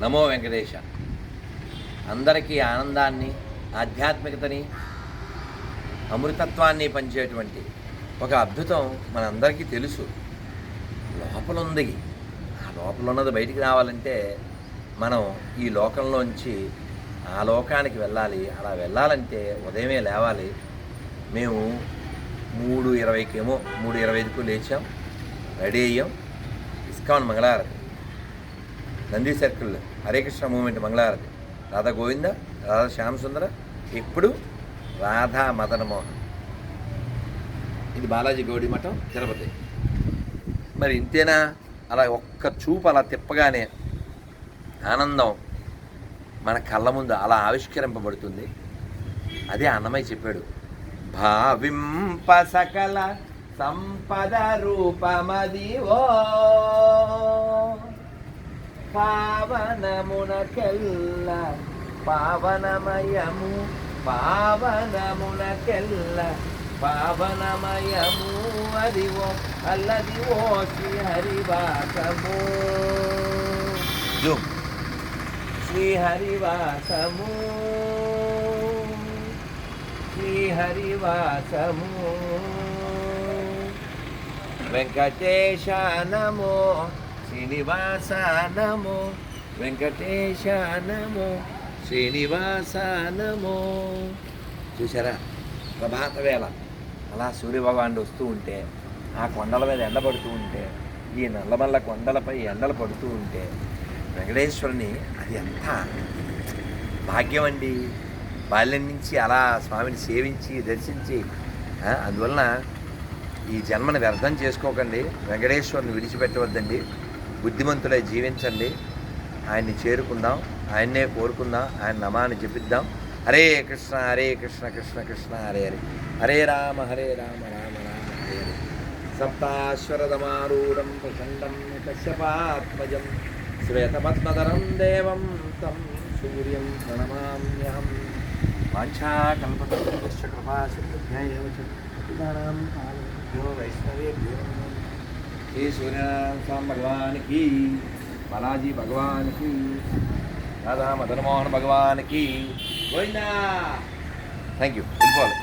నమో వెంకటేశ. అందరికీ ఆనందాన్ని ఆధ్యాత్మికతని అమృతత్వాన్ని పంచేటువంటి ఒక అద్భుతం మనందరికీ తెలుసు. లోపల ఉంది ఆ లోపల ఉన్నది బయటికి రావాలంటే మనం ఈ లోకంలోంచి ఆ లోకానికి వెళ్ళాలి. అలా వెళ్ళాలంటే ఉదయమే లేవాలి. మేము మూడు ఇరవైకేమో మూడు ఇరవై ఐదుకు లేచాం. రెడీ అయ్యాం. ఇస్కాన్ మంగళారతి. నంది సర్కిల్ హరే కృష్ణ మూమెంట్ మంగళారతి రాధా గోవింద రాధా శ్యామసుందర ఇప్పుడు రాధా మదన మోహన్. ఇది బాలాజీ గౌడి మఠం తిరుపతి. మరి ఇంతేనా? అలా ఒక్క చూపు అలా తిప్పగానే ఆనందం మన కళ్ళ ముందు అలా ఆవిష్కరింపబడుతుంది. అదే అన్నమయ్య చెప్పాడు భావింప సకల సంపద రూపమది ఓ పావనమునకెల్ల పావనమయము పావనమునకెల్ల పావనమయము అదివో అల్లదివో శ్రీ హరివాసము జూమ్. శ్రీ హరివాసము శ్రీ హరివాసము వెంకటేశ నమో శ్రీనివాస నమో వెంకటేశ నమో శ్రీనివాస నమో చూసారా ప్రభాత వేళ. అలా సూర్యభగవానుడు వస్తూ ఉంటే ఆ కొండల మీద ఎండ పడుతూ ఉంటే ఈ నల్లమల్ల కొండలపై ఎండలు పడుతూ ఉంటే వెంకటేశ్వరుని అది ఎంత భాగ్యం అండి. బాల్యం నుంచి అలా స్వామిని సేవించి దర్శించి అందువలన ఈ జన్మను వ్యర్థం చేసుకోకండి. వెంకటేశ్వరుని విడిచిపెట్టవద్దండి. బుద్ధిమంతులై జీవించండి. ఆయన్ని చేరుకుందాం ఆయన్నే కోరుకుందాం ఆయన నమాన్ని జపిద్దాం. హరే కృష్ణ హరే కృష్ణ కృష్ణ కృష్ణ హరే హరే. హరే రామ హరే రామ రామ రామ హరే హరే. సప్తాశ్వరదమారూఢం ప్రచండం కశ్యపాత్మజం శ్వేతపద్మధరం దేవం తం సూర్యం ప్రణమామ్యహం. వాంఛాకల్పతరుశ్చ కృపాశక్తిభ్యైవ వైష్ణవేభ్యో శ్రీ సూర్యనారాయణ స్వామి భగవానికి బాలాజీ భగవానికి రాధా మదన్ మోహన్ భగవానికి గోవిందా థ్యాంక్ యూ వెళ్ళిపోవాలి